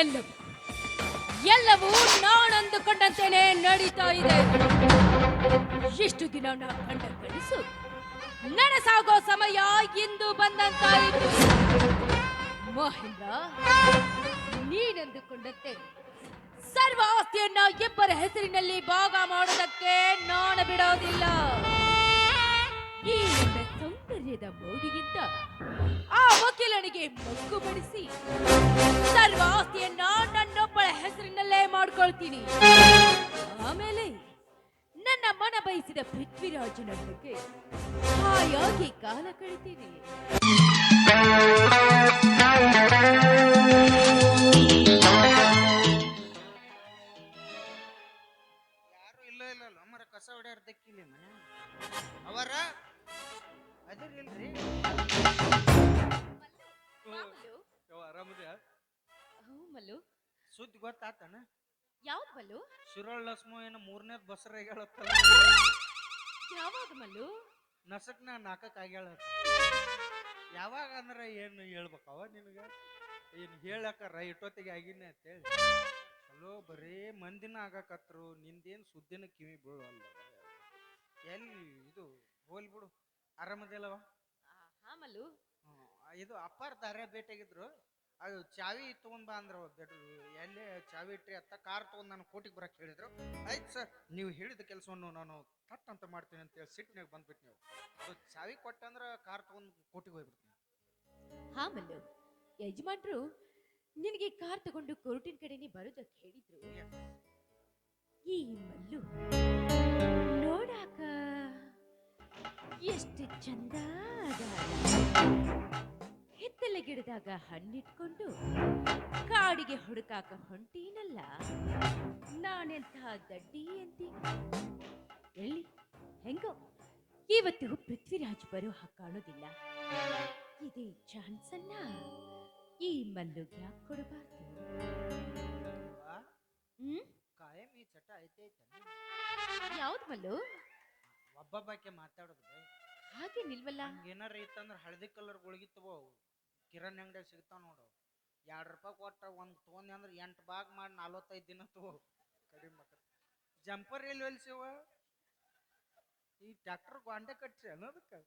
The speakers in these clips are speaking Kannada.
ಎಲ್ಲವೂ ಎಲ್ಲವೂ ನಾನಂದುಕೊಂಡಂತೆಯೇ ನಡೀತಾ ಇದೆ. ಇಷ್ಟು ದಿನ ನಾ ಕಂಡ ನನಸಾಗೋ ಸಮಯ ಇಂದು ಬಂದಂತಾಯಿತು ಮಹೇಂದ್ರ, ನೀನೆಂದುಕೊಂಡಂತೆ ಸರ್ವ ಆಸ್ತಿಯನ್ನ ಇಬ್ಬರ ಹೆಸರಿನಲ್ಲಿ ಭಾಗ ಮಾಡೋದಕ್ಕೆ ನಾನು ಬಿಡೋದಿಲ್ಲ. ಈ ಸೌಂದರ್ಯದ ಮೋಡಿಗಿಂತ ಆ ವಕೀಲನಿಗೆ ಮಗ್ಗು ಬಡಿಸಿ ಸರ್ವ ಆಸ್ತಿಯನ್ನ ನನ್ನೊಬ್ಬಳ ಹೆಸರಿನಲ್ಲೇ ಮಾಡ್ಕೊಳ್ತೀನಿ. ಆಮೇಲೆ ನನ್ನ ಮನ ಬಯಸಿದ ಪೃಥ್ವಿರಾಜನ ಬಗ್ಗೆ ಹಾಯಾಗಿ ಕಾಲ ಕಳಿತೀನಿ. ಯಾರು ಇಲ್ಲ ಕಸ ಅವರ ಮಲ್ಲು. ಸುದ್ದಿ ಗೊತ್ತಾತನ? ಯಾವ್ದು ಮಲ್ಲು? ಶಿರೋಳ್ ಲಸ್ಮು ಏನು ಮೂರನೇದ್ ಬಸರ ಆಗ್ಯಾಳತ್ತ? ಯಾವಾಗ ಮಲ್ಲು? ನಸಕ್ನ ನಾಲ್ಕಕ್ಕೆ ಆಗ್ಯಾಳ ಯಾವಾಗ ಅಂದ್ರೆ ಏನು ಹೇಳ್ಬೇಕವ ನಿನಗ? ಏನು ಹೇಳಕ್ಕಾರ ರೈಟೊತ್ತಿಗೆ ಆಗಿನ ಅಂತೇಳಿ. ಹಲೋ ಬರೀ ಮಂದಿನ ಆಗಕತ್ರು ನಿಂದೇನು ಸುದ್ದಿನ ಕಿವಿ ಬೀಳಲ್ಲ ಎಲ್ಲಿ ಇದು ಹೋಲ್ ಬಿಡು. ಆರಾಮದಿಲ್ಲವ ಹಾ ಮಲ್ಲು. ಇದು ಅಪ್ಪಾರ ದಾರ್ಯ ಭೇಟಿಯಾಗಿದ್ರು. ಅದು ಚಾವಿ ತಗೊಂಡ್ ಬಾ ಅಂದ್ರ. ಬೆಡ್ರು ಎಲ್ಲೇ ಚಾವಿ ಇಟ್ರಿ ಅತ್ತ ಕಾರ್ ತಗೊಂಡ್ ನಾನು ಕೋಟಿಗೆ ಬರಕ್ ಹೇಳಿದ್ರು. ಆಯ್ತು ಸರ್ ನೀವು ಹೇಳಿದ ಕೆಲಸವನ್ನು ನಾನು ತಟ್ ಅಂತ ಮಾಡ್ತೀನಿ ಅಂತ ಹೇಳಿ ಸಿಟ್ನಾಗ ಬಂದ್ಬಿಟ್ಟು ನೀವು. ಅದು ಚಾವಿ ಕೊಟ್ಟಂದ್ರೆ ಕಾರ್ ತಗೊಂಡ್ ಕೋಟಿಗೆ ಹೋಗ್ಬಿಡ್ತೀನಿ. ಹಾ ಮಲ್ಲು. ಯಜಮಾನ್ರು ನಿನಗೆ ಕಾರ್ ತಗೊಂಡು ಕೋರ್ಟಿನ ಕಡೆನೇ ಬರೋದಕ್ಕೆ ಹೇಳಿದ್ರು. ಈ ಮಲ್ಲು ನೋಡಾಕ ಎಷ್ಟು ಚಂದ ಹಿತ್ತಲೆ ಗಿಡದಾಗ ಹಣ್ಣಿಟ್ಕೊಂಡು ಕಾಡಿಗೆ ಹುಡುಕಾಕ ಹೊಂಟೀನಲ್ಲ. ನಾನೆಂಥ ದಡ್ಡಿ ಅಂತ. ಎಲ್ಲಿ ಹೆಂಗೋ ಇವತ್ತು ಪೃಥ್ವಿರಾಜ್ ಬರೋ ಹಾಗೆ ಕಾಣೋದಿಲ್ಲ. ಇದೇ ಚಾನ್ಸನ್ನ ಈ ಮಲ್ಲುಗೆ ಕೊಡಬಾರ್ದು? ಹ್ಮ್? ಕಾಯಂ ಈ ಚಟ ಐತೆ ಐತೆ ಯಾವ್ದು ಮಲ್ಲು? ಒಬ್ಬೊಬ್ಬಾಕೆ ಮಾತಾಡೋದು ಹಾಗೆ ನಿಲ್ವಲ್ಲ? ಏನಾರ ಇತ್ತಂದ್ರ ಹಳದಿ ಕಲರ್ ಗುಳಿಗೆ ತಗೋ ಕಿರಾಣಿ ಅಂಗಡಿಯಾಗ ಸಿಗ್ತಾವ ನೋಡು. ಎರಡು ರೂಪಾಯಿ ಕೊಟ್ಟ ಒಂದು ತೊಗೊಂಡಿ ಅಂದ್ರೆ ಎಂಟು ಬಾಗ್ ಮಾಡಿ ನಲ್ವತ್ತೈದು ದಿನ ತಗೋ. ಕಡಿಮೆ ಮಕ್ಕ ಜಂಪರ್ ಎಲ್ಲಿ ಹೊಲ್ಸಿವ ಈ ಟ್ಯಾಕ್ಟರ್ ಗೊಂಡೆ ಕಟ್ಸಿ ಅನ್ನೋದಕ್ಕೆ.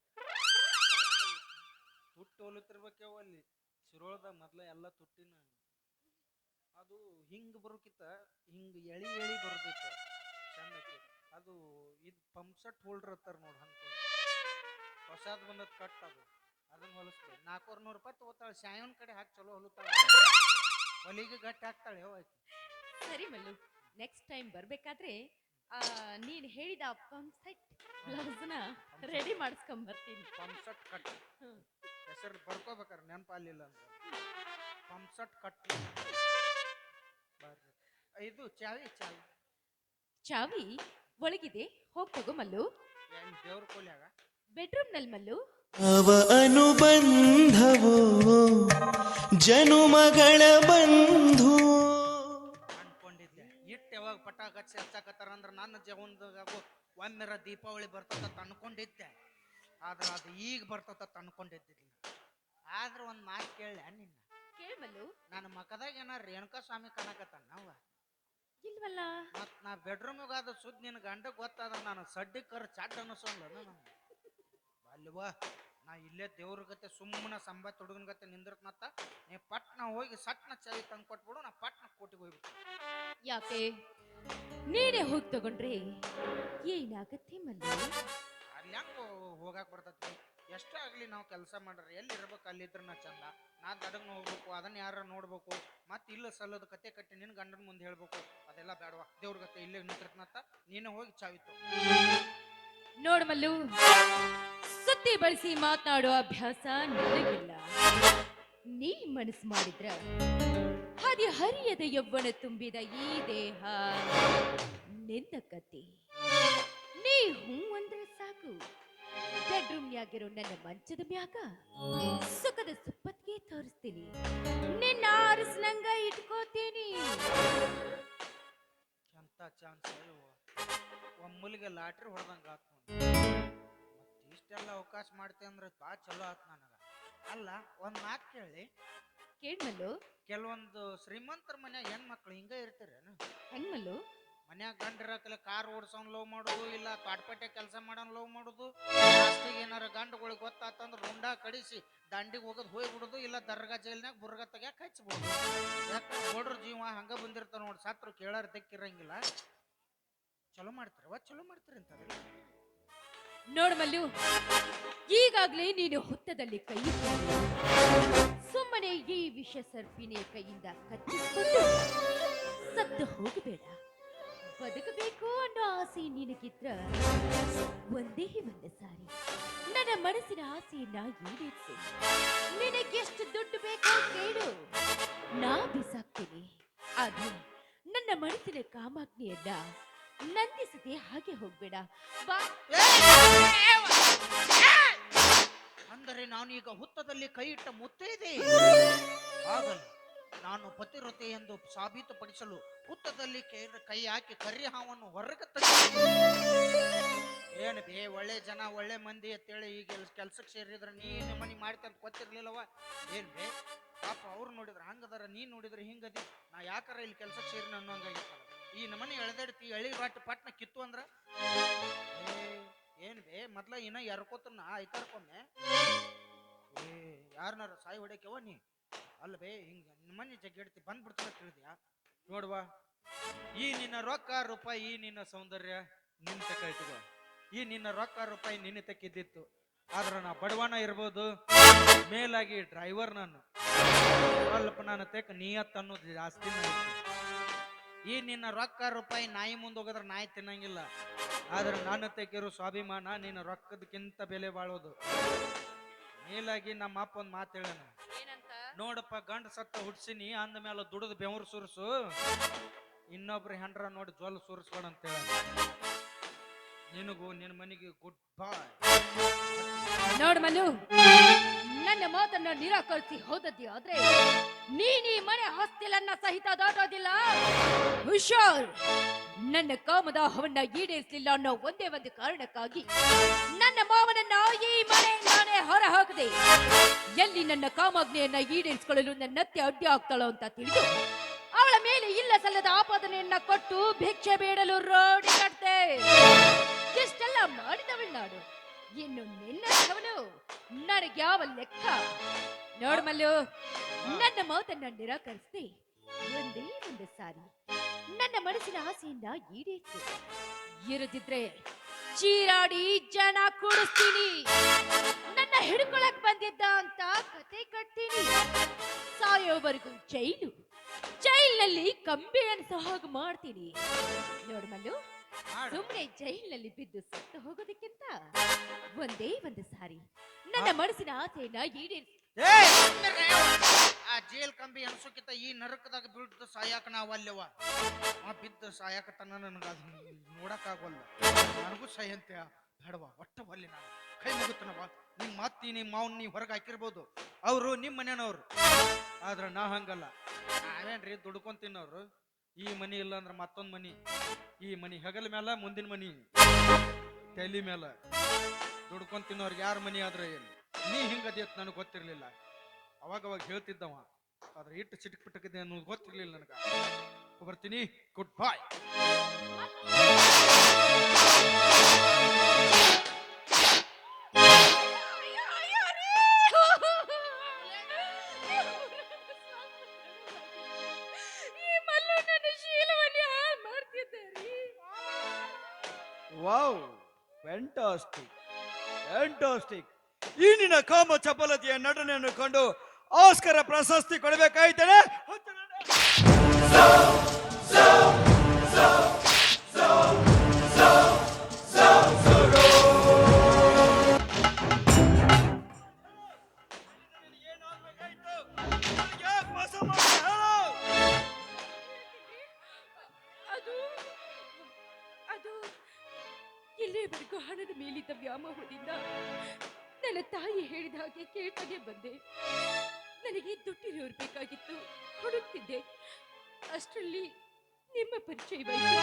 ತುಟ್ಟಿ ಹೊಲಿತಿರ್ಬೇಕೇವ ಅಲ್ಲಿ. ಶಿರೋಳದ ಮೊದ್ಲ ಎಲ್ಲ ತುಟ್ಟಿನ. ಅದು ಹಿಂಗ್ ಬರೋಕಿತ್ತ ಹಿಂಗ್ ಎಳಿ ಎಳಿ ಬರೋದಿತ್ತು. ಚಂದಕ್ಕೆ. ಅದು ಇದು ಪಂಪ್ಸೆಟ್ ಹೋಲ್ಡರ್ ಹತ್ತಾರ ನೋಡಿ ಹಂಗೆ. ಹೊಸಾದ್ ಬಂದದ್ ಕಟ್ ಅದು. ಅದನ್ನ ಹೊಲಿಸ್ಬೇಕು ನಾಲ್ಕೂರು ನೂರು ರೂಪಾಯಿ ತಗೋತಾಳೆ. ಶಾಯನ್ ಕಡೆ ಹಾಕಿ ಚಲೋ ಹೊಲುತ್ತಾಳೆ. ಹೊಲಿಗೆ ಗಟ್ಟಿ ಹಾಕ್ತಾಳೆ ಸರಿ ಮಲ್ಲು ನೆಕ್ಸ್ಟ್ ಟೈಮ್ ಬರ್ಬೇಕಾದ್ರೆ ಆ, ನೀನ್ ಹೇಳಿದ ಪಂಪ್ ಸೆಟ್ ಬ್ಲೌಸ್ನ ರೆಡಿ ಮಾಡಿಸ್ಕೊಂಡ್ ಬರ್ತೀನಿ ಪಂಪ್ಸೆಟ್ ಕಟ್ ಹ್ಮ್. ಹೆಸರು ಬರ್ಕೋಬೇಕಾರೆ ನೆನಪಾಲಿಲ್ಲ ಅಂದ್ರೆ. ಪಂಪ್ಸೆಟ್ ಕಟ್ ಬರ್ರಿ. ಇದು ಚಾವಿ ಚಾವಿ. ಚಾವಿ ಒಳಗಿದೆ. ಹೋಗ್ ತಗೋ ಮಲ್ಲು. ಏನು ದೇವ್ರ ಕೋಲ್ಯಾಗ? ಬೆಡ್ರೂಮ್ನಲ್ಲಿ ಮಲ್ಲು ಅವ ಅನುಬಂಧವೋ ಜನುಮಗಳ ಬಂಧು ಅನ್ಕೊಂಡಿದ್ದೆ. ಇಟ್ಟು ಯಾವಾಗ ಪಟಾಕ ಹಚ್ಚಿ ಹಚ್ಚಾಕತ್ತಾರ ಅಂದ್ರೆ ನನ್ನ ಜೀವನದಾಗ ಒಮ್ಮೆರ ದೀಪಾವಳಿ ಬರ್ತದ ಅನ್ಕೊಂಡಿದ್ದೆ. ಆದ್ರೆ ಅದು ಈಗ ಬರ್ತದ ಅನ್ಕೊಂಡಿದ್ದಿಲ್ಲ. ಆದ್ರೆ ಒಂದು ಮಾತು ಕೇಳಲ್ಲ ನಿನ್ನ? ಕೇಳಲು ಮಲ್ಲು ನನ್ನ ಮಕದಾಗ ಏನ ರೇಣುಕಾ ಸ್ವಾಮಿ ಕಾಣಕತ್ತಾನ ನಾವ ಇಲ್ವಲ್ಲ. ಮತ್ ನಾ ಬೆಡ್ರೂಮ್ಗಾದ ಸುದ್ದಿ ನಿನ್ನ ಗಂಡ ಗೊತ್ತಾದ್ರ ನಾನು ಸಡ್ಡಿ ಕರ್ ಚಾಟ್ ಅನ್ನಿಸೋಲ್ಲ ನಾನು. ಅಲ್ವಾ? ನಾ ಇಲ್ಲೇ ದೇವ್ರ ಗತೆ ಸುಮ್ಮನೆ ಸಂಬತ್ ಹುಡುಗನ ಗತೆ ನಿಂದಿರ್ತನತ್ತ ನೀ ಪಟ್ನ ಹೋಗಿ ಸಟ್ನ ಚಾಯಿ ತಂದು ಕೊಟ್ಬಿಡು ನಾ ಪಟ್ನ ಕೋಟಿಗೆ ಹೋಗ್ಬಿಟ್ಟು ಯಾಕೆ? ನೀನೇ ಹೋಗಿ ತಗೊಂಡ್ರೆ ಏನಾಗತ್ತೆ ಮಲ್ಲು? ಅಲ್ಲಿ ಹೆಂಗೆ ಹೋಗಾಕ್ ಬರ್ತೈತಿ? ಎಷ್ಟೇ ಆಗ್ಲಿ ನಾವು ಕೆಲಸ ಮಾಡ್ರಿ ಎಲ್ಲಿ ಇರ್ಬೇಕು ಅಲ್ಲಿ ಇದ್ರ ನಾ ಚಂದ. ನಾ ದಡಗ್ ಹೋಗ್ಬೇಕು ಅದನ್ನ ಯಾರ ನೋಡ್ಬೇಕು? ಮತ್ತೆ ಇಲ್ಲ ಸಲ್ಲದ ಕತೆ ಕಟ್ಟಿ ನಿನ್ನ ಗಂಡನ ಮುಂದೆ ಹೇಳ್ಬೇಕು? ಅದೆಲ್ಲ ಬೇಡವಾ ದೇವ್ರ ಗತೆ ಇಲ್ಲೇ ನಿಂತಿರ್ತನತ್ತ ನೀನು ಹೋಗಿ ಚಾವಿತ್ತು ನೋಡು ಮಲ್ಲು. ಸುತ್ತಿ ಬಳಸಿ ಮಾತನಾಡುವ ಅಭ್ಯಾಸ ನನಗಿಲ್ಲ. ನೀ ಮನಸ್ಸು ಮಾಡಿದ್ರ ಹದಿ ಹರಿಯದ ಯೌವ್ವನ ತುಂಬಿದ ಈ ದೇಹ ನಿನ್ನ ಕತೆ. ನೀ ಹೂ ಅಂದ್ರೆ ಸಾಕು. ಬೆಡ್ರೂಮ್ನ್ಯಾಗಿರೋ ನನ್ನ ಮಂಚದ ಮ್ಯಾಗ ಸುಖದ ಸುಪ್ಪತ್ತಿಗೆ ತೋರಿಸ್ತೀನಿ. ನಿನ್ನ ಆರಿಸ್ನಂಗ ಇಟ್ಕೋತೀನಿ. ಎಂತ ಲಾಟ್ರಿ ಹೊಡೆದಂಗ ಇಷ್ಟೆಲ್ಲ ಅವಕಾಶ ಮಾಡ್ತೆ ಅಂದ್ರೆ ಭಾಳ ಚಲೋ ಆತ್ ನನಗೆ. ಅಲ್ಲ ಒಂದ್ ಮಾತು ಕೇಳಿ. ಕೇಳ್ಮಲ್ಲು ಕೆಲವೊಂದು ಶ್ರೀಮಂತರ ಮನ್ಯಾಗ ಹೆಣ್ಮಕ್ಳು ಹಿಂಗ ಇರ್ತೀರೇನು? ಹೆಂಗ್ ಮಲ್ಲು? ಮನ್ಯಾಗ ಗಂಡ ಇರಕಲ್ಲ ಕಾರ್ ಓಡ್ಸೋನ್ ಲವ್ ಮಾಡೋದು ಇಲ್ಲ ಕಾಟ್ಪಟ್ಟೆ ಕೆಲಸ ಮಾಡೋನ್ ಲವ್ ಮಾಡೋದು ಲಾಸ್ಟಿಗೆ ಏನಾರ ಗಂಡುಗಳಿಗೆ ಗೊತ್ತಾತಂದ್ರ ರುಂಡ ಕಡಿಸಿ ದಂಡಿಗೆ ಹೋಗೋದು ಹೋಗಿ ಬಿಡೋದು ಇಲ್ಲ ದರ್ಗಾ ಜೈಲ್ನಾಗ ಬುರ್ಗ ತೆಗ್ಯಾಕ ಹಚ್ಬೋದು ಯಾಕೆ ನೋಡ್ರ ಜೀವ ಹಂಗ ಬಂದಿರ್ತಾರ ನೋಡಿ ಸತ್ರು ಕೇಳಾರ ತೆಕ್ಕಿರಂಗಿಲ್ಲ ಚಲೋ ಮಾಡ್ತಾರವ ಚಲೋ ಮಾಡ್ತಾರೆ ಅಂತಂದ್ರೆ ನೋಡು ಮಲ್ಲು, ಈಗಾಗ್ಲೇ ನೀನು ಹುತ್ತದಲ್ಲಿ ಕೈ. ಸುಮ್ಮನೆ ಈ ವಿಷ ಸರ್ಪಿನ ಕೈಯಿಂದ ಕಚ್ಚಿಸ್ಕೊಂಡು ಸತ್ತು ಹೋಗಬೇಡ. ಬದುಕಬೇಕು ಅನ್ನೋ ಆಸೆ ನಿನಗಿದ್ರ ಒಂದೇ ಒಂದು ಸಾರಿ. ನನ್ನ ಮನಸ್ಸಿನ ಆಸೆಯನ್ನ ಈಡೇರಿಸು. ನಿನಗೆಷ್ಟು ದುಡ್ಡು ಬೇಕೋ ಕೇಳು. ನಾ ಬಿಸಾಕ್ತೀನಿ. ಆದ್ರೆ ನನ್ನ ಮನಸ್ಸಿನ ಕಾಮಾಗ್ನಿಯನ್ನ ನಂದಿಸದೆ ಹಾಗೆ ಹೋಗ್ಬೇಡ. ಅಂದರೆ ನಾನು ಈಗ ಹುತ್ತದಲ್ಲಿ ಕೈ ಇಟ್ಟ ಮುತ್ತೈದೆ ಆಗಲ್ಲ ನಾನು ಪತಿರತೆ ಎಂದು ಸಾಬೀತುಪಡಿಸಲು ಹುತ್ತದಲ್ಲಿ ಕೈ ಕೈ ಹಾಕಿ ಕರಿ ಹಾವನ್ನು ಹೊರಗೆ ಏನು ಬೇ, ಒಳ್ಳೆ ಜನ, ಒಳ್ಳೆ ಮಂದಿ ಅಂತೇಳಿ ಈಗ ಕೆಲ್ಸಕ್ಕೆ ಸೇರಿದ್ರೆ ನೀನು ಮನಿ ಮಾಡ್ತಂತ ಗೊತ್ತಿರ್ಲಿಲ್ಲವ? ಏನ್ ಬೇ, ಪಾಪ ಅವ್ರು ನೋಡಿದ್ರೆ ಹಂಗದಾರ ನೀ ನೋಡಿದ್ರೆ ಹಿಂಗದಿ. ನಾ ಯಾಕಾರ ಇಲ್ಲಿ ಕೆಲ್ಸಕ್ಕೆ ಸೇರಿ ಅನ್ನೋ ಹಂಗಾಗಿತ್ತಲ್ಲ ಈ ನಮನಿ ಎಳೆದಾಡ್ತಿ ಎಳಿ ಬಾಟ್ ಪಟ್ನ ಕಿತ್ತು ಅಂದ್ರ? ಏನ್ ಬೇ, ಮೊದ್ಲ ಇನ್ನ ಎರ್ಕೋತನ ಐತಾರ್ಕೊಮ್ಮೆ ಏ, ಯಾರನಾರ ಸಾಯಿ ಹೊಡ್ಯಾಕ್ಯವ ನೀ? ಅಲ್ಲ ಬೇ, ಹಿಂಗ ನಿಮ್ಮನೆ ಜಗ್ಗಿಡ್ತಿ ಬಂದ್ಬಿಡ್ತಾರ ತಿಳಿದ್ಯಾ? ನೋಡ್ವಾ ಈ ನಿನ್ನ ರೊಕ್ಕ ರೂಪಾಯಿ, ಈ ನಿನ್ನ ಸೌಂದರ್ಯ ನಿನ್ ತಕ ಇಟ್ಕೋ ಈ ನಿನ್ನ ರೊಕ್ಕ ರೂಪಾಯಿ ನಿನ್ನ ತಕ್ಕಿದ್ದಿತ್ತು ಆದ್ರ ನಾ ಬಡವನ ಇರ್ಬೋದು, ಮೇಲಾಗಿ ಡ್ರೈವರ್ ನಾನು. ಸ್ವಲ್ಪ ನಾನು ತೆಕ್ ನಿಯತ್ ಅನ್ನೋದು ಜಾಸ್ತಿ ಈ ನಿನ್ನ ರೊಕ್ಕ ರೂಪಾಯಿ ನಾಯಿ ಮುಂದೆ ಹೋಗಿದ್ರೆ ನಾಯಿ ತಿನ್ನಂಗಿಲ್ಲ. ಆದ್ರೆ ನನ್ನ ತೆಗಿರೋ ಸ್ವಾಭಿಮಾನ ನಿನ್ನ ರೊಕ್ಕದಕ್ಕಿಂತ ಬೆಲೆ ಬಾಳೋದು. ಮೇಲಾಗಿ ನಮ್ಮ ಅಪ್ಪ ಒಂದು ಮಾತು ಹೇಳೋಣ ನೋಡಪ್ಪ ಗಂಡ ಸತ್ತ ಹುಡ್ಸಿನಿ ಅಂದ ಮೇಲೆ ದುಡಿದು ಬೆವರು ಸುರಿಸು. ಇನ್ನೊಬ್ರು ಹೆಂಡ್ರ ನೋಡಿ ಜೊಲ್ ಸುರಿಸ್ಬೇಡ ಅಂತ ಹೇಳ ನಿನಗೂ ನಿನ್ನ ಮನೆಗೆ ಗುಡ್ ಬಾಯ್ ನೋಡು ಮಲ್ಲು ನನ್ನ ಮಾತನ್ನ ನಿರಾಕರಿಸಿ ಹೋದದ್ದಿ ಆದ್ರೆ ನೀನೀ ಮನೆ ಹಾಸ್ಟೆಲನ್ನ ಸಹಿತ ದಾಟೋದಿಲ್ಲ? ಹುಷಾರ್. ನನ್ನ ಕಾಮದ ಹವನ್ನ ಈಡೇರಿಸಲಿಲ್ಲ ಅನ್ನೋ ಒಂದೇ ಒಂದು ಕಾರಣಕ್ಕಾಗಿ ನನ್ನ ಮಾವನನ್ನ ಈ ಮನೆಯಿಂದಾನೇ ಹೊರ ಹಾಕದೆ ಎಲ್ಲಿ ನನ್ನ ಕಾಮಾಗ್ನೆಯನ್ನ ಈಡೇರಿಸಿಕೊಳ್ಳಲು ನನ್ನತ್ತೆ ಅಡ್ಡಿ ಆಗ್ತಾಳೋ ಅಂತ ತಿಳಿದು ಅವಳ ಮೇಲೆ ಇಲ್ಲ ಸಲ್ಲದ ಆಪಾದನೆಯನ್ನ ಕೊಟ್ಟು ಭಿಕ್ಷೆ ಬೇಡಲು ರೋಡಿ ಕಟ್ತೆ ಇಷ್ಟೆಲ್ಲ ಮಾಡಿದವಳು ನಾಡು. ಇನ್ನು ನಿನ್ನ ಅವನು ಯಾವ ಲೆಕ್ಕ? ನೋಡು ಮಲ್ಲು ನನ್ನ ಮಾತನ್ನ ನಿರಾಕರಿಸಿ ಒಂದೇ ಒಂದು ಸಾರಿ. ನನ್ನ ಮನಸ್ಸಿನ ಆಸೆಯಿಂದ ಈಡೇರಿಸು. ಇರದಿದ್ರೆ ಚೀರಾಡಿ ಜನ ಕೂಡಿಸ್ತೀನಿ. ನನ್ನ ಹಿಡ್ಕೊಳಕ್ ಬಂದಿದ್ದ ಅಂತ ಕತೆ ಕಟ್ತೀನಿ. ಸಾಯೋವರೆಗೂ ಜೈಲು. ಜೈಲಿನಲ್ಲಿ ಕಂಬಿ ಅನ್ಸೋ ಹಾಗೆ ಮಾಡ್ತೀನಿ. ನೋಡು ಮಲ್ಲು ಸುಮ್ಮನೆ ಜೈಲಿನಲ್ಲಿ ಬಿದ್ದು ಸತ್ತು ಹೋಗೋದಕ್ಕಿಂತ ಒಂದೇ ಒಂದು ಸಾರಿ. ನನ್ನ ಮನಸ್ಸಿನ ಆಸೆಯನ್ನ ಈಡೇರಿಸಿ. ಆ ಜೈಲ್ ಕಂಬಿ ಅನ್ಸೋಕಿತ ಈ ನರಕದಾಗ ಬೀಳ್ದು ಸಾಯಾಕ ನಾವು ಅಲ್ಲವ? ಆ ಬಿದ್ದು ಸಾಯಾಕತನ ನನಗ ಅದು ನೋಡಕ್ ಆಗವಲ್ಲ ನನಗೂ ಸಹ್ಯಂತೆ ಬೇಡವ? ಒಟ್ಟ ಒಲ್ಲೆ ನಾನು. ಕೈ ಮುಗುತ್ತನವ ನಿಮ್ಮ ಮಾತಿ ನಿಮ್ಮ ಮಾವನ್ ನೀ ಹೊರಗೆ ಹಾಕಿರ್ಬೋದು. ಅವರು ನಿಮ್ಮ ಮನೆಯವ್ರು. ಆದ್ರ ನಾ ಹಂಗಲ್ಲ. ನಾವೇನ್ರಿ ದುಡ್ಕೊಂಡ್ ತಿನ್ನೋರು? ಈ ಮನಿ ಇಲ್ಲ ಅಂದ್ರೆ ಮತ್ತೊಂದು ಮನಿ. ಈ ಮನಿ ಹೆಗಲ ಮೇಲ ಮುಂದಿನ ಮನಿ ತಲೆ ಮೇಲೆ ದುಡ್ಕೊಂಡ್ ತಿನ್ನೋರ್ಗೆ ಯಾರ ಮನಿ ಆದ್ರೆ ಏನು? ನೀ ಹಿಂಗದಿ ಅಂತ ನನಗೆ ಗೊತ್ತಿರಲಿಲ್ಲ. ಅವಾಗ ಅವಾಗ ಹೇಳ್ತಿದ್ದವ. ಆದ್ರೆ ಇಟ್ಟು ಚಿಟಕ್ ಪಿಟಕಿದೆ ಅನ್ನೋದು ಗೊತ್ತಿರಲಿಲ್ಲ ನನಗ. ಬರ್ತೀನಿ. Good bye wow fantastic fantastic ಈ ಕಾಮ ಚಪಲತೆಯ ನಟನೆಯನ್ನು ಕಂಡು ಆಸ್ಕರ ಪ್ರಶಸ್ತಿ ಕೊಡಬೇಕಾಯ್ತೇನೆ? ಬಂದೆ. ನನಗೆ ದುಡ್ಡಿರೋರು ಬೇಕಾಗಿತ್ತು. ಹುಡುಕ್ತಿದ್ದೆ ಅಷ್ಟರಲ್ಲಿ ನಿಮ್ಮ ಪರಿಚಯವಾಯಿತು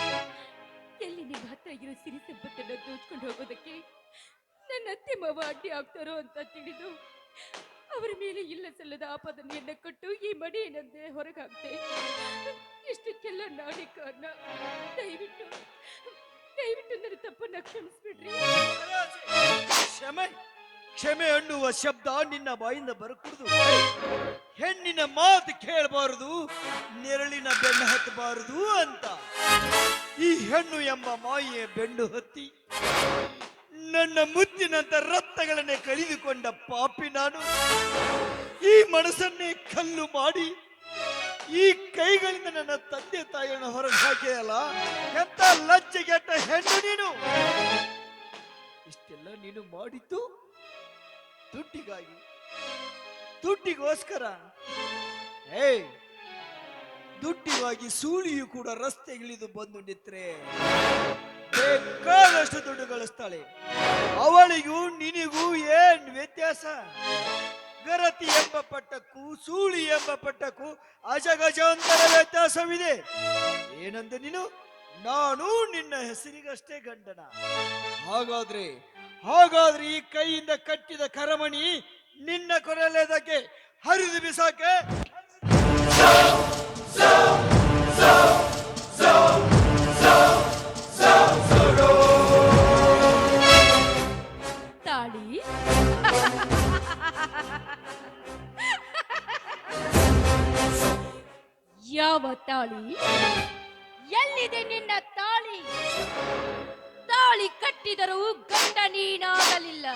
ಎಲ್ಲಿ ನಿಮ್ಮ ಹತ್ರ ಇರೋ ಸಿರಿ ಸಂಪತ್ತನ್ನು ದೋಚ್ಕೊಂಡು ಹೋಗೋದಕ್ಕೆ ನನ್ನ ಅತ್ತೆ ಮಾವ ಅಡ್ಡಿ ಆಗ್ತಾರೋ ಅಂತ ತಿಳಿದು ಅವರ ಮೇಲೆ ಇಲ್ಲ ಸಲ್ಲದ ಆಪಾದನೆಯನ್ನ ಕೊಟ್ಟು ಈ ಮನೆಯನ್ನಂತೆ ಹೊರಗಾಗ್ತೆ ಇಷ್ಟಕ್ಕೆಲ್ಲ ನಾಡಿ ಕಾರಣ. ದಯವಿಟ್ಟು ದಯವಿಟ್ಟು ನನ್ನ ತಪ್ಪನ್ನ ಕ್ಷಮಿಸ್ಬಿಡ್ರಿ. ಕ್ಷಮೆ. ಕ್ಷಮೆ ಅನ್ನುವ ಶಬ್ದ ನಿನ್ನ ಬಾಯಿಂದ ಬರಕೂಡದು. ಹೆಣ್ಣಿನ ಮಾತು ಕೇಳಬಾರದು, ನೆರಳಿನ ಬೆನ್ನು ಹತ್ತಬಾರದು ಅಂತ. ಈ ಹೆಣ್ಣು ಎಂಬ ಮಾಯೆಯ ಬೆಂಡು ಹತ್ತಿ, ನನ್ನ ಮುತ್ತಿನಂತ ರತ್ನಗಳನ್ನೇ ಕಳೆದುಕೊಂಡ ಪಾಪಿ ನಾನು. ಈ ಮನಸ್ಸನ್ನೇ ಕಲ್ಲು ಮಾಡಿ, ಈ ಕೈಗಳಿಂದ ನನ್ನ ತಂದೆ ತಾಯಿಯನ್ನು ಹೊರಗೆ ಹಾಕಿದಲ್ಲ ಎಂತ ಲಜ್ಜೆಗೆಟ್ಟ ಹೆಣ್ಣು ನೀನು. ಇಷ್ಟೆಲ್ಲ ನೀನು ಮಾಡಿದ್ದು? ದುಡ್ಡಿಗಾಗಿ, ದುಡ್ಡಿಗೋಸ್ಕರ. ಏ ದುಡ್ಡಿಗಾಗಿ ಸೂಳಿಯು ಕೂಡ ರಸ್ತೆಗಿಳಿದು ಬಂದು ನಿತ್ರೆ. ಬೇಕಾದಷ್ಟು ದುಡ್ಡು ಗಳಿಸ್ತಾಳೆ. ಅವಳಿಗೂ ನಿನಗೂ ಏನ್ ವ್ಯತ್ಯಾಸ? ಗರತಿ ಎಂಬ ಪಟ್ಟಕ್ಕೂ ಸೂಳಿ ಎಂಬ ಪಟ್ಟಕ್ಕೂ ಅಜಗಜಾಂತರ ವ್ಯತ್ಯಾಸವಿದೆ. ಏನಂದೆ ನೀನು? ನಾನು ನಿನ್ನ ಹೆಸರಿಗಷ್ಟೇ ಗಂಡನ. ಹಾಗಾದ್ರೆ ಹಾಗಾದ್ರೆ ಈ ಕೈಯಿಂದ ಕಟ್ಟಿದ ಕರಮಣಿ ನಿನ್ನ ಕೊರಲೆದಕ್ಕೆ ಹರಿದು ಬಿಸಾಕೆ? ತಾಳಿ. ಯಾವ ತಾಳಿ? ಎಲ್ಲಿದೆ ನಿನ್ನ ತಾಳಿ? ತಾಳಿ ಕಟ್ಟಿದರೂ ಗಂಡ ನೀನಾಗಲಿಲ್ಲ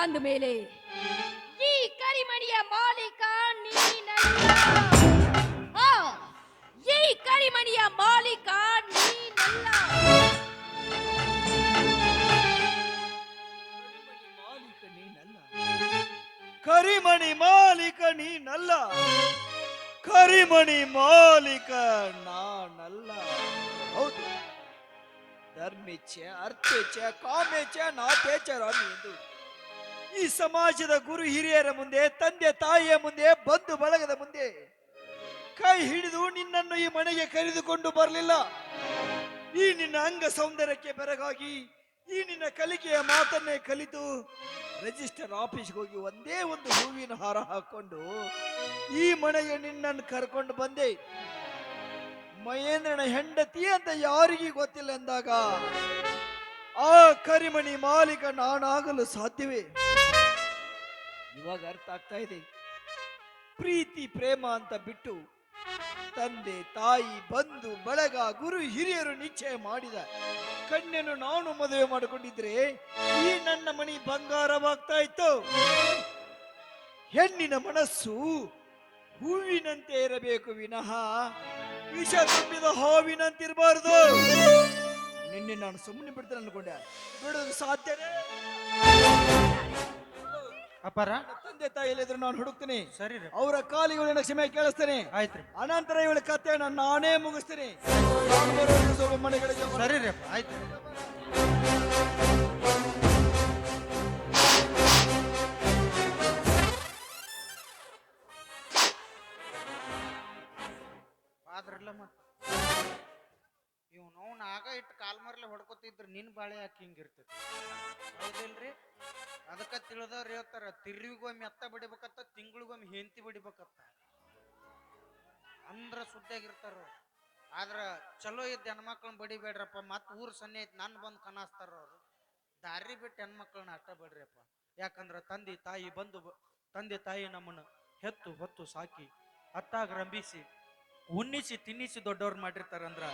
ಅಂದಮೇಲೆ ಈ ಕರಿಮಣಿಯ ಮಾಲೀಕ ನೀನಲ್ಲ ಹಾ, ಈ ಕರಿಮಣಿಯ ಮಾಲೀಕ ನೀನಲ್ಲ ಮಾಲೀಕ ನೀನಲ್ಲ ಕರಿಮಣಿ ಮಾಲೀಕ ನೀನಲ್ಲ ಕರಿಮಣಿ ಮಾಲೀಕ ನಾನಲ್ಲ ಹೌದು ಧರ್ಮೇಚ್ಛ, ಅರ್ಥೇಚ್ಛ, ಕಾಮೇಚ್ಛ ನಾಥೇಚ್ಛ ರಾಮಿ ಎಂದು. ಈ ಸಮಾಜದ ಗುರು ಹಿರಿಯರ ಮುಂದೆ, ತಂದೆ, ತಾಯಿಯ ಮುಂದೆ, ಬಂಧು ಬಳಗದ ಮುಂದೆ ಕೈ ಹಿಡಿದು ನಿನ್ನನ್ನು ಈ ಮನೆಗೆ ಕರೆದುಕೊಂಡು ಬರಲಿಲ್ಲ. ಈ ನಿನ್ನ ಅಂಗ ಸೌಂದರ್ಯಕ್ಕೆ ಬೆರಗಾಗಿ ಈ ನಿನ್ನ ಕಲಿಕೆಯ ಮಾತನ್ನೇ ಕಲಿತು ರಿಜಿಸ್ಟರ್ ಆಫೀಸ್ಗೆ ಹೋಗಿ ಒಂದೇ ಒಂದು ಹೂವಿನ ಹಾರ ಹಾಕೊಂಡು ಈ ಮನೆಗೆ ನಿನ್ನನ್ನು ಕರ್ಕೊಂಡು ಬಂದೆ. ಮಹೇಂದ್ರನ ಹೆಂಡತಿ ಅಂತ ಯಾರಿಗೂ ಗೊತ್ತಿಲ್ಲ ಎಂದಾಗ, ಆ ಕರಿಮಣಿ ಮಾಲೀಕ ನಾನಾಗಲು ಸಾಧ್ಯವೇ? ಇವಾಗ ಅರ್ಥ ಆಗ್ತಾ ಇದೆ. ಪ್ರೀತಿ, ಪ್ರೇಮ ಅಂತ ಬಿಟ್ಟು ತಂದೆ, ತಾಯಿ, ಬಂಧು, ಬಳಗ, ಗುರು, ಹಿರಿಯರು ನಿಶ್ಚಯ ಮಾಡಿದ ಕಣ್ಣನ್ನು ನಾನು ಮದುವೆ ಮಾಡಿಕೊಂಡಿದ್ರೆ ಈ ನನ್ನ ಮಣಿ ಬಂಗಾರವಾಗ್ತಾ ಇತ್ತು. ಹೆಣ್ಣಿನ ಮನಸ್ಸು ಹೂವಿನಂತೆ ಇರಬೇಕು ವಿನಃ ವಿಷ ತುಂಬಿದ ಹಾವಿನಂತಿರಬಾರ್ದು. ನಿನ್ನೆ ನಾನು ಸುಮ್ಮನೆ ಬಿಡ್ತೇನೆ ಅನ್ಕೊಂಡೆ. ಬಿಡೋದು ಸಾಧ್ಯನೇ. ಅಪಾರ? ತಂದೆ ತಾಯಿ ಎಲ್ಲಿದ್ರು ನಾನು ಹುಡುಕ್ತೀನಿ. ಸರಿ ರೀ. ಅವರ ಕಾಲಿಗಳನ್ನ ಕ್ಷಮೆ ಕೇಳಿಸ್ತೇನೆ. ಆಯ್ತು ಅನಂತರ ಇವಳ ಕಥೆಯನ್ನು ನಾನೇ ಮುಗಿಸ್ತೀನಿ. ನಾನು ಬರೋದು ಸ್ವಲ್ಪ ಮನೆಗಳಿಗೆ ಸರಿ ರೀ ಆಯ್ತು ಇಟ್ಟು ಕಾಲ್ ಹೊಡ್ಕೊತಿದ್ರು ನಿನ್ ಬಾಳೆ ಯಾಕೆ ಹಿಂಗಿರ್ತೈತಿ ಹೌದಿಲ್ರಿ? ಅದಕ್ಕ ತಿಳಿದವ್ರು ಹೇಳ್ತಾರ, ತಿರ್ವಿಗೊಮ್ಮೆ ಅತ್ತ ಬಡಿಬೇಕತ್ತ, ತಿಂಗಳಿಗೊಮ್ಮೆ ಹೆಂತಿ ಬಡಿಬೇಕತ್ತ. ಅಂದ್ರ ಸುದ್ದಾಗಿರ್ತಾರ ಆದ್ರ ಚಲೋ ಇದ್ದ ಹೆಣ್ಮಕ್ಳನ್ನ ಬಡಿಬೇಡ್ರಪ್ಪ ಮತ್ ಊರ್ ಸನ್ನೆ ಐತಿ, ನನ್ ಬಂದ್ ಕನಾಸ್ತಾರ ಅವ್ರು. ದಾರಿ ಬಿಟ್ಟು ಹೆಣ್ಮಕ್ಳನ್ನ ಅಷ್ಟ ಬೇಡ್ರಿಪ್ಪ. ಯಾಕಂದ್ರ ತಂದೆ ತಾಯಿ ಬಂದು ತಂದೆ ತಾಯಿ ನಮ್ಮನ್ನ ಹೆತ್ತು, ಹೊತ್ತು ಸಾಕಿ, ಅತ್ತಾಗ ರಂಭಿಸಿ, ಉಣ್ಣಿಸಿ, ತಿನ್ನಿಸಿ ದೊಡ್ಡವ್ರು ಮಾಡಿರ್ತಾರ ಅಂದ್ರ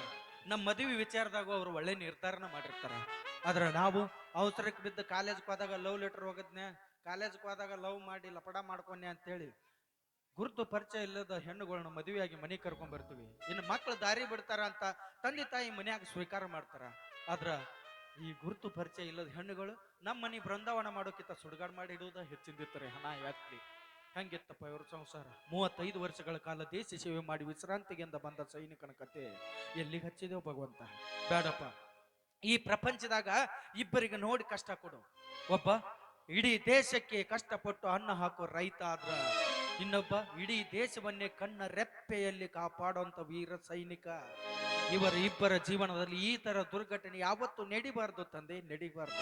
ನಮ್ಮ ಮದುವೆ ವಿಚಾರದಾಗ ಅವ್ರು ಒಳ್ಳೆ ನಿರ್ಧಾರನ ಮಾಡಿರ್ತಾರೆ. ಆದ್ರೆ ನಾವು ಅವಸರಕ್ಕೆ ಬಿದ್ದ ಕಾಲೇಜ್ಗೆ ಹೋದಾಗ ಲವ್ ಲೆಟರ್ ಹೋಗದ್ನೆ. ಕಾಲೇಜ್ಗೆ ಹೋದಾಗ ಲವ್ ಮಾಡಿ ಲಪಡ ಮಾಡ್ಕೊನೆ ಅಂತೇಳಿ ಗುರುತು ಪರಿಚಯ ಇಲ್ಲದ ಹೆಣ್ಣುಗಳನ್ನ ಮದುವೆಯಾಗಿ ಮನೆ ಕರ್ಕೊಂಡ್ ಬರ್ತೀವಿ. ಇನ್ನು ಮಕ್ಕಳು ದಾರಿ ಬಿಡ್ತಾರ ಅಂತ ತಂದೆ ತಾಯಿ ಮನೆಯಾಗ ಸ್ವೀಕಾರ ಮಾಡ್ತಾರ. ಆದ್ರ ಈ ಗುರುತು ಪರಿಚಯ ಇಲ್ಲದ ಹೆಣ್ಣುಗಳು ನಮ್ಮ ಮನೆ ಬೃಂದಾವನ ಮಾಡೋಕ್ಕಿಂತ ಸುಡುಗಾಡ್ ಮಾಡಿ ಇಡುವುದ ಹೆಚ್ಚಿಂದಿರ್ತಾರೆ ಹಣ ಯಾತ್ರಿ ಹಂಗಿತ್ತಪ್ಪ ಇವ್ರ ಸಂಸಾರ. ಮೂವತ್ತೈದು ವರ್ಷಗಳ ಕಾಲ ದೇಶ ಸೇವೆ ಮಾಡಿ ವಿಶ್ರಾಂತಿಗೆಂದ ಬಂದ ಸೈನಿಕನ ಕತೆ ಎಲ್ಲಿಗೆ ಹಚ್ಚಿದೆವು ಭಗವಂತ. ಬೇಡಪ್ಪ. ಈ ಪ್ರಪಂಚದಾಗ ಇಬ್ಬರಿಗೆ ನೋಡಿ ಕಷ್ಟ ಕೊಡು. ಒಬ್ಬ ಇಡೀ ದೇಶಕ್ಕೆ ಕಷ್ಟಪಟ್ಟು ಅನ್ನ ಹಾಕೋ ರೈತ ಆದ್ರ ಇನ್ನೊಬ್ಬ ಇಡೀ ದೇಶವನ್ನೇ ಕಣ್ಣ ರೆಪ್ಪೆಯಲ್ಲಿ ಕಾಪಾಡುವಂತ ವೀರ ಸೈನಿಕ. ಇವರ ಇಬ್ಬರ ಜೀವನದಲ್ಲಿ ಈ ತರ ದುರ್ಘಟನೆ ಯಾವತ್ತೂ ನಡಿಬಾರ್ದು ತಂದೆ, ನಡಿಬಾರ್ದು.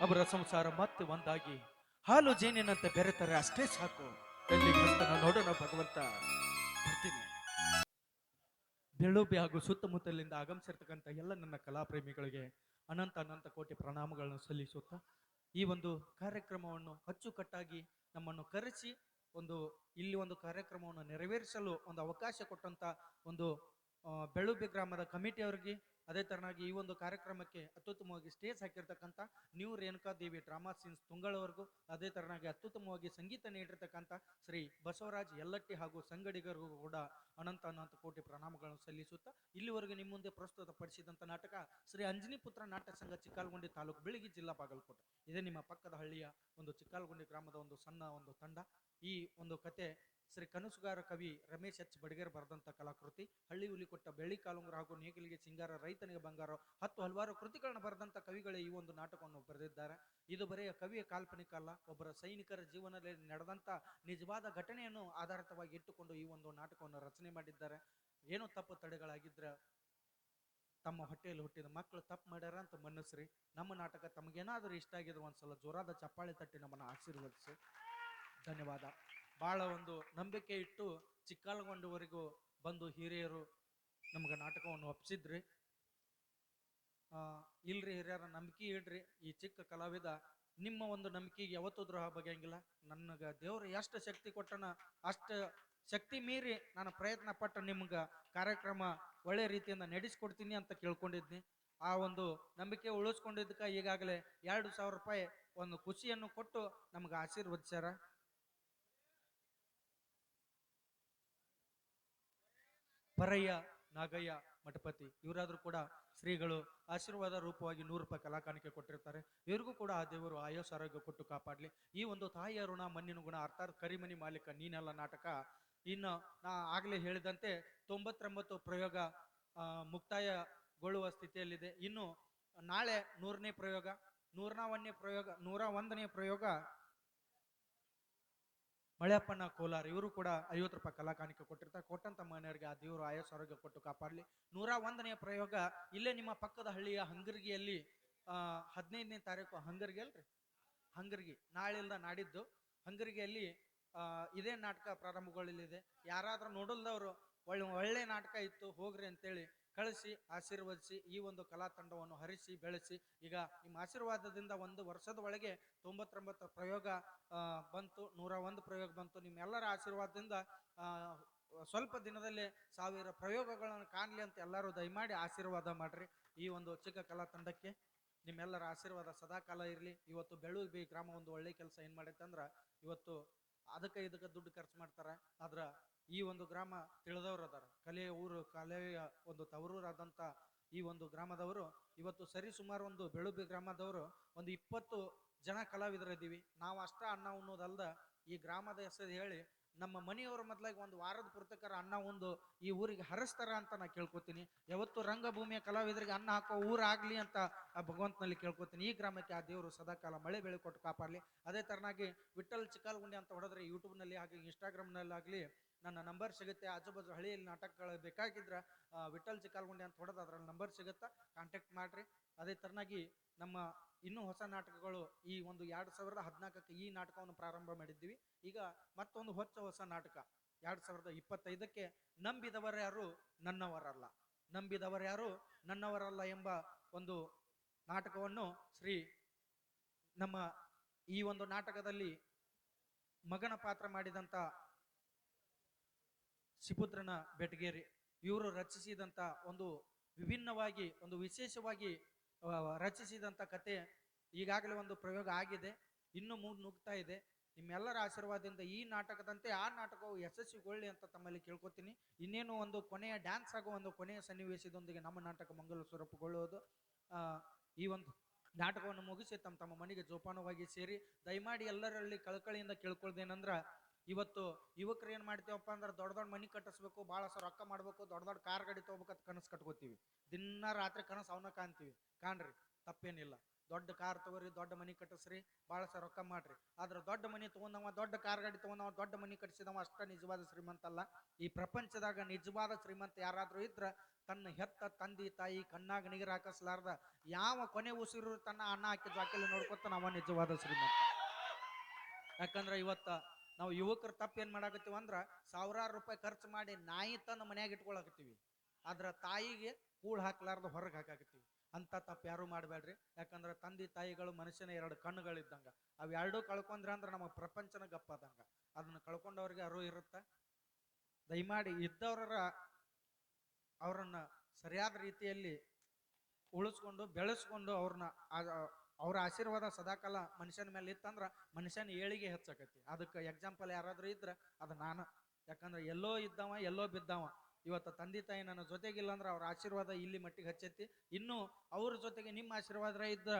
ಅವರ ಸಂಸಾರ ಮತ್ತೆ ಒಂದಾಗಿ. ಹಾಲು ಜೇನಿನಂತೆ ಬೆರೆತರೆ, ಅಷ್ಟೇ ಸಾಕು. ಎಲ್ಲಿ ಬರ್ತಾನೋ ನೋಡೋಣ ಭಗವಂತ. ಬರ್ತೀನಿ. ಬೆಳುಬಿ ಹಾಗೂ ಸುತ್ತಮುತ್ತಲಿಂದ ಆಗಮಿಸಿರ್ತಕ್ಕಂಥ ಎಲ್ಲ ನನ್ನ ಕಲಾಪ್ರೇಮಿಗಳಿಗೆ ಅನಂತ ಅನಂತ ಕೋಟಿ ಪ್ರಣಾಮಗಳನ್ನು ಸಲ್ಲಿಸುತ್ತಾ ಈ ಒಂದು ಕಾರ್ಯಕ್ರಮವನ್ನು ಅಚ್ಚುಕಟ್ಟಾಗಿ ನಮ್ಮನ್ನು ಕರೆಸಿ ಒಂದು ಇಲ್ಲಿ ಒಂದು ಕಾರ್ಯಕ್ರಮವನ್ನು ನೆರವೇರಿಸಲು ಒಂದು ಅವಕಾಶ ಕೊಟ್ಟಂತ ಒಂದು ಬೆಳುಬಿ ಗ್ರಾಮದ ಕಮಿಟಿಯವರಿಗೆ ಅದೇ ತರನಾಗಿ ಈ ಒಂದು ಕಾರ್ಯಕ್ರಮಕ್ಕೆ ಅತ್ಯುತ್ತಮವಾಗಿ stage ಹಾಕಿರ್ತಕ್ಕಂಥ new Renuka Devi, drama scenes ತುಂಗಳವರೆಗೂ ಅದೇ ತರನಾಗಿ ಅತ್ಯುತ್ತಮವಾಗಿ ಸಂಗೀತ ನೀಡಿರ್ತಕ್ಕಂಥ ಶ್ರೀ ಬಸವರಾಜ್ ಯಲ್ಲಟ್ಟಿ ಹಾಗೂ ಸಂಗಡಿಗರಿಗೂ ಕೂಡ ಅನಂತ ಅನಂತ ಕೋಟಿ ಪ್ರಣಾಮಗಳನ್ನು ಸಲ್ಲಿಸುತ್ತಾ ಇಲ್ಲಿವರೆಗೆ ನಿಮ್ಮ ಮುಂದೆ ಪ್ರಸ್ತುತಪಡಿಸಿದಂಥ ನಾಟಕ ಶ್ರೀ ಅಂಜನಿ ಪುತ್ರ ನಾಟಕ ಸಂಘ ಚಿಕ್ಕಾಲಗುಂಡಿ ತಾಲೂಕು ಬೆಳಗ್ಗೆ ಜಿಲ್ಲಾ ಬಾಗಲಕೋಟೆ. ಇದೇ ನಿಮ್ಮ ಪಕ್ಕದ ಹಳ್ಳಿಯ ಒಂದು ಚಿಕ್ಕಾಲ್ಗುಂಡಿ ಗ್ರಾಮದ ಒಂದು ಸಣ್ಣ ಒಂದು ತಂಡ. ಈ ಒಂದು ಕತೆ ಶ್ರೀ ಕನಸುಗಾರ ಕವಿ ರಮೇಶ್ ಎಚ್. ಬಡಗೇರ್ ಬರೆದಂತ ಕಲಾಕೃತಿ, ಹಳ್ಳಿ ಹುಲಿ ಕೊಟ್ಟ ಬೆಳ್ಳಿ ಕಾಲುಂಗ್ರ ಹಾಗೂ ನೇಗಿಲಿಗೆ ಸಿಂಗಾರ, ರೈತನಿಗೆ ಬಂಗಾರ ಹತ್ತು ಹಲವಾರು ಕೃತಿಗಳನ್ನು ಬರೆದಂತ ಕವಿಗಳೇ ಈ ಒಂದು ನಾಟಕವನ್ನು ಬರೆದಿದ್ದಾರೆ. ಇದು ಬರೆಯ ಕವಿಯ ಕಾಲ್ಪನಿಕ ಅಲ್ಲ, ಒಬ್ಬರ ಸೈನಿಕರ ಜೀವನದಲ್ಲಿ ನಡೆದಂತ ನಿಜವಾದ ಘಟನೆಯನ್ನು ಆಧಾರಿತವಾಗಿ ಇಟ್ಟುಕೊಂಡು ಈ ಒಂದು ನಾಟಕವನ್ನು ರಚನೆ ಮಾಡಿದ್ದಾರೆ. ಏನು ತಪ್ಪು ತಡೆಗಳಾಗಿದ್ರೆ ತಮ್ಮ ಹೊಟ್ಟೆಯಲ್ಲಿ ಹುಟ್ಟಿದ ಮಕ್ಕಳು ತಪ್ಪು ಮಾಡ್ಯಾರ ಅಂತ ಮನ್ನಿಸ್ರಿ. ನಮ್ಮ ನಾಟಕ ತಮಗೇನಾದರೂ ಇಷ್ಟ ಆಗಿದ್ರೆ ಒಂದ್ಸಲ ಜೋರಾದ ಚಪ್ಪಾಳೆ ತಟ್ಟಿ ನಮ್ಮನ್ನು ಆಶೀರ್ವದಿಸಿ. ಧನ್ಯವಾದ. ಬಹಳ ಒಂದು ನಂಬಿಕೆ ಇಟ್ಟು ಚಿಕ್ಕಲ್ಗೊಂಡವರೆಗೂ ಬಂದು ಹಿರಿಯರು ನಮ್ಗೆ ನಾಟಕವನ್ನು ಒಪ್ಪಿಸಿದ್ರಿ ಇಲ್ರಿ ಹಿರಿಯರ ನಂಬಿಕೆ ಇಡ್ರಿ. ಈ ಚಿಕ್ಕ ಕಲಾವಿದ ನಿಮ್ಮ ಒಂದು ನಂಬಿಕೆಗೆ ಯಾವತ್ತೂ ದ್ರೋಹ ಬಗೆಯಂಗಿಲ್ಲ. ನನಗೆ ದೇವ್ರು ಎಷ್ಟು ಶಕ್ತಿ ಕೊಟ್ಟನ ಅಷ್ಟು ಶಕ್ತಿ ಮೀರಿ ನಾನು ಪ್ರಯತ್ನ ಪಟ್ಟು ನಿಮ್ಗೆ ಕಾರ್ಯಕ್ರಮ ಒಳ್ಳೆ ರೀತಿಯಿಂದ ನಡೆಸ್ಕೊಡ್ತೀನಿ ಅಂತ ಕೇಳ್ಕೊಂಡಿದ್ನಿ. ಆ ಒಂದು ನಂಬಿಕೆ ಉಳಿಸ್ಕೊಂಡಿದ್ದಕ್ಕೆ ಈಗಾಗಲೇ ಎರಡು ಸಾವಿರ ರೂಪಾಯಿ ಒಂದು ಖುಷಿಯನ್ನು ಕೊಟ್ಟು ನಮ್ಗೆ ಆಶೀರ್ವದಿಸ್ಯಾರ. ಪರಯ್ಯ, ನಾಗಯ್ಯ ಮಠಪತಿ, ಇವರಾದ್ರೂ ಕೂಡ ಶ್ರೀಗಳು ಆಶೀರ್ವಾದ ರೂಪವಾಗಿ ನೂರು ರೂಪಾಯಿ ಕಲಾಕಾಣಿಕೆ ಕೊಟ್ಟಿರ್ತಾರೆ. ಇವ್ರಿಗೂ ಕೂಡ ಆ ದೇವರು ಆಯೋಸ್ ಆರೋಗ್ಯ ಕೊಟ್ಟು ಕಾಪಾಡಲಿ. ಈ ಒಂದು ತಾಯಿಯ ಋಣ ಮಣ್ಣಿನ ಗುಣ ಅರ್ಥಾತ್ ಕರಿಮನಿ ಮಾಲೀಕ ನೀನೆಲ್ಲ ನಾಟಕ. ಇನ್ನು ನಾ ಆಗಲೇ ಹೇಳಿದಂತೆ ತೊಂಬತ್ತೊಂಬತ್ತು ಪ್ರಯೋಗ ಮುಕ್ತಾಯಗೊಳ್ಳುವ ಸ್ಥಿತಿಯಲ್ಲಿದೆ. ಇನ್ನು ನಾಳೆ ನೂರನೇ ಪ್ರಯೋಗ, ನೂರನ ಒಂದನೇ ಪ್ರಯೋಗ, ನೂರ ಒಂದನೇ ಪ್ರಯೋಗ ಮಳೆಯಪ್ಪನ ಕೋಲಾರ, ಇವರು ಕೂಡ ಐವತ್ತು ರೂಪಾಯಿ ಕಲಾ ಕಾಣಿಕೆ ಕೊಟ್ಟಿರ್ತಾರೆ ಕೊಟ್ಟಂತ ಮನೆಯವರಿಗೆ ಆ ದೇವರು ಆಯಸ್ ಆರೋಗ್ಯ ಕೊಟ್ಟು ಕಾಪಾಡಲಿ. ನೂರ ಒಂದನೆಯ ಪ್ರಯೋಗ, ಇಲ್ಲೇ ನಿಮ್ಮ ಪಕ್ಕದ ಹಳ್ಳಿಯ ಹಂಗರ್ಗಿಯಲ್ಲಿ ಹದಿನೈದನೇ ತಾರೀಕು ಹಂಗರ್ಗಿ ಅಲ್ರಿ? ಹಂಗರ್ಗಿ ನಾಳೆಯಿಂದ ನಾಡಿದ್ದು ಹಂಗರ್ಗಿಯಲ್ಲಿ ಇದೇ ನಾಟಕ ಪ್ರಾರಂಭಗೊಳ್ಳಲಿದೆ. ಯಾರಾದ್ರೂ ನೋಡಲ್ದವರು ಒಳ್ಳೆ ಒಳ್ಳೆ ನಾಟಕ ಇತ್ತು, ಹೋಗ್ರಿ ಅಂತೇಳಿ ಕಳಿಸಿ, ಆಶೀರ್ವದಿಸಿ, ಈ ಒಂದು ಕಲಾ ತಂಡವನ್ನು ಹರಿಸಿ, ಬೆಳೆಸಿ. ಈಗ ನಿಮ್ಮ ಆಶೀರ್ವಾದದಿಂದ ಒಂದು ವರ್ಷದ ಒಳಗೆ ತೊಂಬತ್ತೊಂಬತ್ತು ಪ್ರಯೋಗ ಬಂತು, ನೂರ ಒಂದು ಪ್ರಯೋಗ ಬಂತು. ನಿಮ್ಮೆಲ್ಲರ ಆಶೀರ್ವಾದದಿಂದ ಸ್ವಲ್ಪ ದಿನದಲ್ಲಿ ಸಾವಿರ ಪ್ರಯೋಗಗಳನ್ನು ಕಾಣಲಿ ಅಂತ ಎಲ್ಲರೂ ದಯಮಾಡಿ ಆಶೀರ್ವಾದ ಮಾಡ್ರಿ. ಈ ಒಂದು ಚಿಕ್ಕ ಕಲಾ ತಂಡಕ್ಕೆ ನಿಮ್ಮೆಲ್ಲರ ಆಶೀರ್ವಾದ ಸದಾಕಾಲ ಇರಲಿ. ಇವತ್ತು ಬೆಳೂಬಿ ಗ್ರಾಮ ಒಂದು ಒಳ್ಳೆ ಕೆಲಸ ಏನು ಮಾಡೈತೆ ಅಂದ್ರೆ ಇವತ್ತು ಅದಕ್ಕೆ ಇದಕ್ಕೆ ದುಡ್ಡು ಖರ್ಚು ಮಾಡ್ತಾರೆ. ಆದ್ರೆ ಈ ಒಂದು ಗ್ರಾಮ ತಿಳಿದವರು ಅದಾರ. ಕಲೆಯ ಊರು, ಕಲೆಯ ಒಂದು ತವರೂರಾದಂಥ ಈ ಒಂದು ಗ್ರಾಮದವರು, ಇವತ್ತು ಸರಿ ಸುಮಾರು ಒಂದು ಬೆಳುಬಿ ಗ್ರಾಮದವರು, ಒಂದು ಇಪ್ಪತ್ತು ಜನ ಕಲಾವಿದರಿದ್ದೀವಿ ನಾವು ಅಷ್ಟ ಅನ್ನ ಉಣ್ಣೋದಲ್ದ ಈ ಗ್ರಾಮದ ಹೆಸರು ಹೇಳಿ, ನಮ್ಮ ಮನೆಯವರ ಮೊದಲಾಗಿ ಒಂದು ವಾರದ ಪುರ್ತಕರ ಅನ್ನ ಒಂದು ಈ ಊರಿಗೆ ಹರಿಸ್ತಾರ ಅಂತ ನಾ ಕೇಳ್ಕೊತೀನಿ. ಯಾವತ್ತು ರಂಗಭೂಮಿಯ ಕಲಾವಿದರಿಗೆ ಅನ್ನ ಹಾಕೋ ಊರಾಗ್ಲಿ ಅಂತ ಆ ಭಗವಂತನಲ್ಲಿ ಕೇಳ್ಕೊತೀನಿ. ಈ ಗ್ರಾಮಕ್ಕೆ ಆ ದೇವರು ಸದಾಕಾಲ ಮಳೆ ಬೆಳೆ ಕೊಟ್ಟು ಕಾಪಾಡಲಿ. ಅದೇ ತರನಾಗಿ ವಿಠಲ್ ಚಿಕ್ಕಲ್ಗುಂಡಿ ಅಂತ ಹೊಡೆದ್ರೆ ಯೂಟ್ಯೂಬ್ನಲ್ಲಿ ಹಾಗೆ ಇನ್ಸ್ಟಾಗ್ರಾಮ್ನಲ್ಲಿ ಆಗಲಿ ನನ್ನ ನಂಬರ್ ಸಿಗುತ್ತೆ, ಆಜುಬಾಜು ಹಳ್ಳಿಯಲ್ಲಿ ನಾಟಕಗಳು ಬೇಕಾಗಿದ್ರೆ ವಿಠಲ್ ಚಿಕ್ಕಾಲ್ಗುಂಡಿ ಅಂತ ಹೊಡೆದು ಅದ್ರಲ್ಲಿ ನಂಬರ್ ಸಿಗುತ್ತಾ ಕಾಂಟ್ಯಾಕ್ಟ್ ಮಾಡ್ರಿ. ಅದೇ ತರನಾಗಿ ನಮ್ಮ ಇನ್ನೂ ಹೊಸ ನಾಟಕಗಳು ಈ ಒಂದು ಎರಡು ಸಾವಿರದ ಹದಿನಾಲ್ಕಕ್ಕೆ ಈ ನಾಟಕವನ್ನು ಪ್ರಾರಂಭ ಮಾಡಿದ್ದೀವಿ. ಈಗ ಮತ್ತೊಂದು ಹೊಸ ಹೊಸ ನಾಟಕ, ಎರಡು ಸಾವಿರದ ಇಪ್ಪತ್ತೈದಕ್ಕೆ ನಂಬಿದವರ್ಯಾರು ನನ್ನವರಲ್ಲ. ನಂಬಿದವರ್ಯಾರು ನನ್ನವರಲ್ಲ ಎಂಬ ಒಂದು ನಾಟಕವನ್ನು ಶ್ರೀ ನಮ್ಮ ಈ ಒಂದು ನಾಟಕದಲ್ಲಿ ಮಗನ ಪಾತ್ರ ಮಾಡಿದಂತ ಶಿಪುತ್ರನ ಬೆಟಗೇರಿ. ಇವರು ರಚಿಸಿದಂತ ಒಂದು ವಿಭಿನ್ನವಾಗಿ, ಒಂದು ವಿಶೇಷವಾಗಿ ರಚಿಸಿದಂಥ ಕತೆ ಈಗಾಗಲೇ ಒಂದು ಪ್ರಯೋಗ ಆಗಿದೆ. ಇನ್ನು ಮೂರು ನುಗ್ತಾ ಇದೆ. ನಿಮ್ಮೆಲ್ಲರ ಆಶೀರ್ವಾದದಿಂದ ಈ ನಾಟಕದಂತೆ ಆ ನಾಟಕವು ಯಶಸ್ವಿಗೊಳ್ಳಿ ಅಂತ ತಮ್ಮಲ್ಲಿ ಕೇಳ್ಕೊತೀನಿ. ಇನ್ನೇನು ಒಂದು ಕೊನೆಯ ಡ್ಯಾನ್ಸ್ ಆಗೋ ಒಂದು ಕೊನೆಯ ಸನ್ನಿವೇಶದೊಂದಿಗೆ ನಮ್ಮ ನಾಟಕ ಮಂಗಲ ಸ್ವರೂಪಗೊಳ್ಳುವುದು. ಈ ಒಂದು ನಾಟಕವನ್ನು ಮುಗಿಸಿ ತಮ್ಮ ತಮ್ಮ ಮನೆಗೆ ಜೋಪಾನವಾಗಿ ಸೇರಿ, ದಯಮಾಡಿ ಎಲ್ಲರಲ್ಲಿ ಕಳಕಳಿಯಿಂದ ಕೇಳ್ಕೊಳ್ದೇನಂದ್ರ ಇವತ್ತು ಯುವಕರು ಏನ್ ಮಾಡ್ತೇವಪ್ಪ ಅಂದ್ರೆ ದೊಡ್ಡ ದೊಡ್ಡ ಮನಿ ಕಟ್ಟಿಸ್ಬೇಕು, ಭಾಳ ರೊಕ್ಕ ಮಾಡ್ಬೇಕು, ದೊಡ್ಡ ದೊಡ್ಡ ಕಾರ್ ಗಾಡಿ ತೊಗೋಬೇಕಂತ ಕನಸು ಕಟ್ಕೋತೀವಿ. ದಿನ ರಾತ್ರಿ ಕನಸು ಅವನ ಕಾಣ್ತೀವಿ. ಕಾಣ್ರಿ, ತಪ್ಪೇನಿಲ್ಲ. ದೊಡ್ಡ ಕಾರ್ ತಗೋರಿ, ದೊಡ್ಡ ಮನಿ ಕಟ್ಟಿಸ್ರಿ, ಭಾಳ ಸಹ ರೊಕ್ಕ ಮಾಡ್ರಿ. ಆದ್ರೆ ದೊಡ್ಡ ಮನಿ ತಗೊಂಡವ, ದೊಡ್ಡ ಕಾರ್ ಗಾಡಿ ತಗೊಂಡವ, ದೊಡ್ಡ ಮನಿ ಕಟ್ಟಿಸಿದವ ಅಷ್ಟ ನಿಜವಾದ ಶ್ರೀಮಂತ ಅಲ್ಲ. ಈ ಪ್ರಪಂಚದಾಗ ನಿಜವಾದ ಶ್ರೀಮಂತ ಯಾರಾದ್ರೂ ಇದ್ರ ತನ್ನ ಹೆತ್ತ, ತಂದಿ, ತಾಯಿ ಕಣ್ಣಾಗ ನೀರು ಹಾಕಿಸ್ಲಾರ್ದ ಯಾವ ಕೊನೆ ಉಸಿರು ತನ್ನ ಅನ್ನ ಹಾಕಿ ಜಾಕೆಲ್ಲ ನೋಡ್ಕೊತ ಅವ ನಿಜವಾದ ಶ್ರೀಮಂತ. ಯಾಕಂದ್ರೆ ಇವತ್ತ ನಾವು ಯುವಕರು ತಪ್ಪು ಏನು ಮಾಡಾಕತ್ತೀವಿ ಅಂದ್ರ ಸಾವಿರಾರು ರೂಪಾಯಿ ಖರ್ಚು ಮಾಡಿ ನಾಯಿ ತಂದು ಮನ್ಯಾಗ ಇಟ್ಕೊಳಕತ್ತೀವಿ. ಆದ್ರ ತಾಯಿಗೆ ಕೂಳ್ ಹಾಕ್ಲಾರ್ದ ಹೊರಗೆ ಹಾಕಾಕತ್ತೀವಿ. ಅಂತ ತಪ್ಪು ಯಾರು ಮಾಡಬೇಡ್ರಿ ಯಾಕಂದ್ರೆ ತಂದೆ ತಾಯಿಗಳು ಮನುಷ್ಯನ ಎರಡು ಕಣ್ಣುಗಳಿದ್ದಂಗ. ಅವ್ ಎರಡೂ ಕಳ್ಕೊಂಡ್ರ ಅಂದ್ರೆ ನಮ್ಮ ಪ್ರಪಂಚನ ಗಪ್ಪಾದಂಗ. ಅದನ್ನ ಕಳ್ಕೊಂಡವ್ರಿಗೆ ಅರು ಇರುತ್ತ. ದಯಮಾಡಿ ಇದ್ದವರ ಅವರನ್ನು ಸರಿಯಾದ ರೀತಿಯಲ್ಲಿ ಉಳಿಸ್ಕೊಂಡು ಬೆಳೆಸ್ಕೊಂಡು ಅವ್ರನ್ನ ಅವ್ರ ಆಶೀರ್ವಾದ ಸದಾಕಾಲ ಮನುಷ್ಯನ ಮೇಲೆ ಇತ್ತಂದ್ರ ಮನುಷ್ಯನ ಏಳಿಗೆ ಹೆಚ್ಚಾಕತಿ. ಅದಕ್ಕೆ ಎಕ್ಸಾಂಪಲ್ ಯಾರಾದ್ರೂ ಇದ್ರ ಅದು ನಾನು. ಯಾಕಂದ್ರೆ ಎಲ್ಲೋ ಇದ್ದವ, ಎಲ್ಲೋ ಬಿದ್ದವ. ಇವತ್ತು ತಂದೆ ತಾಯಿ ನನ್ನ ಜೊತೆಗಿಲ್ಲ ಅಂದ್ರೆ ಅವ್ರ ಆಶೀರ್ವಾದ ಇಲ್ಲಿ ಮಟ್ಟಿಗೆ ಹಚ್ಚೈತಿ. ಇನ್ನು ಅವ್ರ ಜೊತೆಗೆ ನಿಮ್ಮ ಆಶೀರ್ವಾದ ಇದ್ರ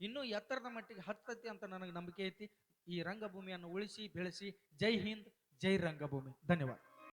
ಇನ್ನೂ ಎತ್ತರದ ಮಟ್ಟಿಗೆ ಹತ್ತತಿ ಅಂತ ನನಗೆ ನಂಬಿಕೆ ಐತಿ. ಈ ರಂಗಭೂಮಿಯನ್ನು ಉಳಿಸಿ, ಬೆಳೆಸಿ. ಜೈ ಹಿಂದ್, ಜೈ ರಂಗಭೂಮಿ. ಧನ್ಯವಾದ.